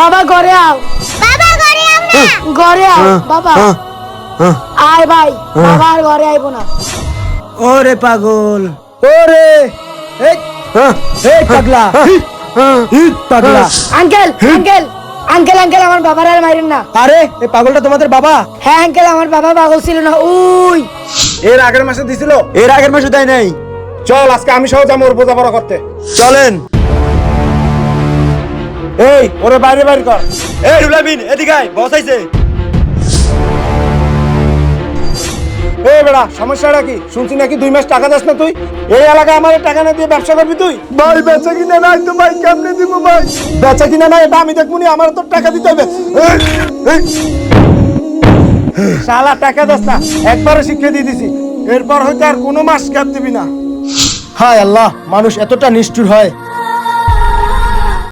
বাবা ঘরে আও। বাবা ঘরে আও না। ঘরে আও হ্যাঁ, বাবা। হ্যাঁ, হ্যাঁ। আয় ভাই বাবা আর ঘরে আইবো না। ওরে পাগল। ওরে। এই হ্যাঁ, এই পাগলা। হ্যাঁ। পাগলা। আঙ্কেল আঙ্কেল আঙ্কেল আঙ্কেল আমার বাবার আর মাইরেন না। আরে এই পাগলটা তোমাদের বাবা? হ্যাঁ আঙ্কেল আমার বাবা পাগল ছিল না। উই। এর আগের মাসে দিছিল? এর আগের মাসে দেয় নাই। চল আজকে আমি সহ যাব ওর বোঝাপড়া করতে। চলেন। এই ওরে বাইরে বাইরে কর। এই রুলামিন এদিকে আয় বস আইছে। এই বেড়া সমস্যাটা কি? শুনছি নাকি দুই মাস টাকা দাস না তুই? এই এলাকায় আমার টাকা না দিয়ে ব্যবসা করবি তুই? ভাই বেচা কিনা নাই তো ভাই কেমনে দিব ভাই? বেচা কিনা নাই এটা আমি দেখব নি আমার তো টাকা দিতে হবে। শালা টাকা দাস না একবারে শিক্ষা দিয়ে দিছি। এরপর হয়তো আর কোনো মাস গ্যাপ দিবি না। হায় আল্লাহ মানুষ এতটা নিষ্ঠুর হয়।